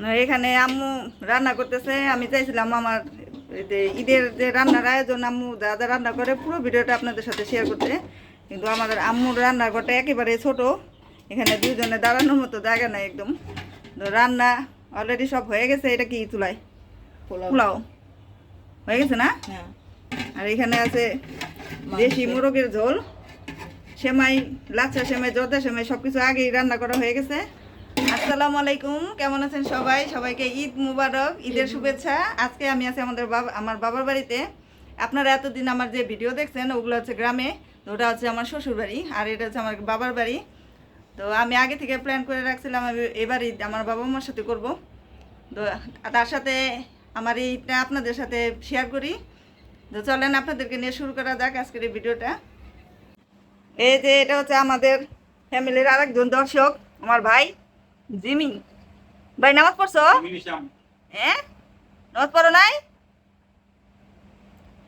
না, এখানে আম্মু রান্না করতেছে আমি চাইছিলাম আমার ঈদের যে রান্নার আয়োজন আম্মু যা রান্না করে পুরো ভিডিওটা আপনাদের সাথে শেয়ার করতে। কিন্তু আমাদের আম্মুর রান্নাঘরটা একেবারে ছোট এখানে দুজনে দাঁড়ানোর মতো জায়গা নাই একদম। রান্না অলরেডি সব হয়ে গেছে এটা কি চুলাই পোলাও। হয়ে গেছে না? হ্যাঁ। আর এখানে আছে দেশি মোরগের ঝোল সেমাই লাচ্ছা সেমাই জর্দা সেমাই সব কিছু আগেই রান্না করা হয়ে গেছে। আসসালামু আলাইকুম কেমন আছেন সবাই? সবাইকে ঈদ মুবারক ঈদের শুভেচ্ছা। আজকে আমি আছি আমাদের বাবা আমার বাবার বাড়িতে। আপনারা এতদিন আমার যে ভিডিও দেখছেন ওগুলো হচ্ছে গ্রামে তো ওটা হচ্ছে আমার শ্বশুর বাড়ি আর এটা হচ্ছে আমার বাবার বাড়ি। তো আমি আগে থেকে প্ল্যান করে রাখছিলাম আমি এবার ঈদ আমার বাবা মার সাথে করব। তো তার সাথে আমার এইটা আপনাদের সাথে শেয়ার করি। তো চলেন আপনাদেরকে নিয়ে শুরু করা যাক আজকের এই ভিডিওটা। এই যে এটা হচ্ছে আমাদের ফ্যামিলির আরেকজন দর্শক আমার ভাই। জিমি ভাই নামাজ পড়ছো? হ্যাঁ নামাজ পড়ো নাই?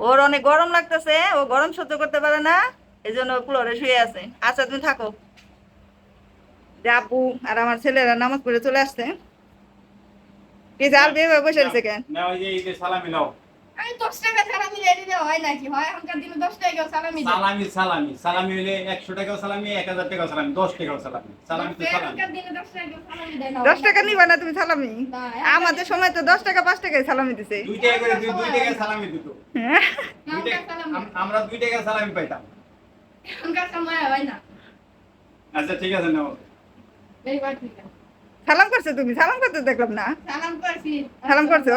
ওর অনেক গরম লাগতেছে ও গরম সহ্য করতে পারে না এই জন্য ফ্লোরে শুয়ে আছে। আচ্ছা তুমি থাকো। আব্বু আর আমার ছেলেরা নামাজ পড়ে চলে আসছে। কি জাল বিয়ে বসে রয়েছে কেন? সালামি নাও। আমি দশ টাকা সালামি দিয়ে দিলে হয় নাকি? হয় এখনকার দিনে দশ টাকা সালামি সালামি সালামি। সালামি হলে একশো টাকাও সালামি এক হাজার টাকাও সালামি দশ টাকাও সালামি। সালামি তো সালামি। এখনকার দিনে দশ টাকা সালামি দেয় না। দশ টাকা নিবা না তুমি সালামি? আমাদের সময় তো দশ টাকা পাঁচ টাকায় সালামি দিছে। দুই টাকা করে দুই দুই টাকা সালামি দিত। হ্যাঁ? টাকা- সালামি। আম- আমরা দুই টাকা সালামি পাইতাম। এখনকার সময় হয় না। আচ্ছা ঠিক আছে নাও। এইবার ঠিক আছে। সালাম করছ তুমি? সালাম করতে দেখলাম না। সালাম করছি। সালাম করছ?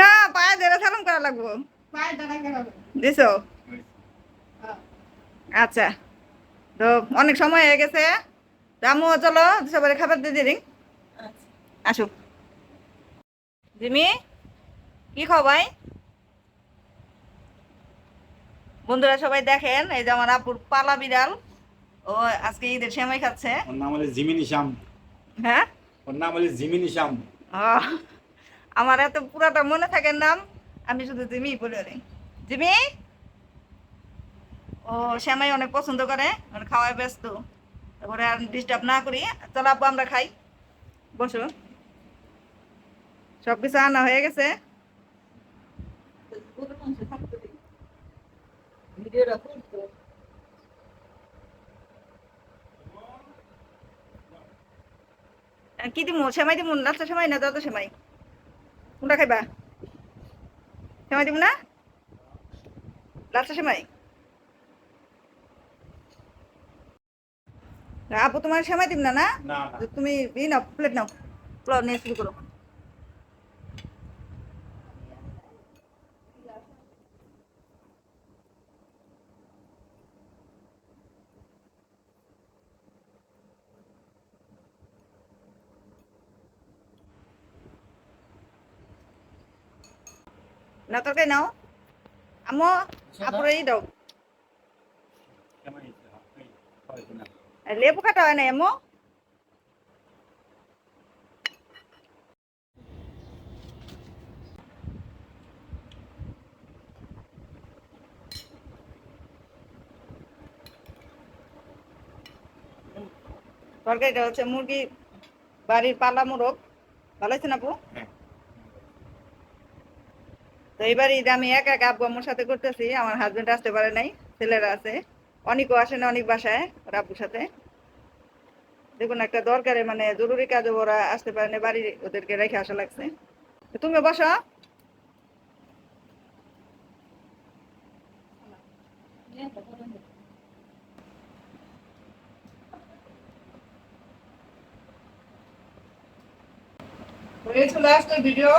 না পায়ে ধরে সালাম করা লাগবো। পায়ে দাঁড়া গেলাম। দিছো? হ্যাঁ। আচ্ছা। তো অনেক সময় হয়ে গেছে। রামু চলো সবাই খাবার দিয়ে দিই। আসো। জিমি কি খাও ভাই বন্ধুরা সবাই দেখেন এই যে আমার আপুর পালা বিড়াল। ও আজকে ঈদের সেমাই খাচ্ছে। ওর নাম হলো জিমিনি শ্যাম হ্যাঁ? ওর নাম হলো জিমিনি শ্যাম আমার এত পুরাটা মনে থাকে নাম আমি শুধু জিমি বলে রে জিমি? ও শ্যামাই অনেক পছন্দ করে মানে খাওয়ায় ব্যস্ত। তারপরে আর ডিস্টার্ব না করি। চলো আব্বু, আমরা খাই। বসো। সব কিছু আনা হয়ে গেছে। কি দিমু? সেমাই দিমু লাচ্ছা সেমাই না যত সেমাই? কোনটা খাইবা? সেমাই দিব না? লাচ্ছা সেমাই? আপু তোমার সেমাই দিব না না? তুমি ই নাও প্লেট নাও। প্লেট নিয়ে শুরু করো। না তরকারি নাও। আমো আপুরে ই দাও। লেবু কাটা হয় না এমো তরকারিটা হচ্ছে মুরগি বাড়ির পালা মোরগ। ভালো আছে না আপু। তো এবার ঈদ আমি একা একা আব্বু আম্মুর সাথে করতেছি, আমার হাজবেন্ড আসতে পারে নাই, ছেলেরা আছে। অনেকও আসে না, অনেক বাসায় ওর আব্বুর সাথে। দেখুন, একটা দরকারে মানে জরুরি কাজে ওরা আসতে পারে না, বাড়ি ওদেরকে রেখে আসা লাগছে। তুমি বসো। চলে আসলো ভিডিও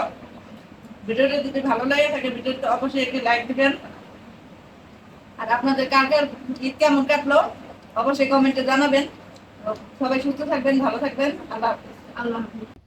ভিডিওটা যদি ভালো লাগে থাকে ভিডিওটা অবশ্যই একটি লাইক দিবেন। আর আপনাদের কার কার ঈদ কেমন কাটলো, অবশ্যই কমেন্টে জানাবেন। সবাই সুস্থ থাকবেন, ভালো থাকবেন। আল্লাহ আল্লাহ হাফিজ।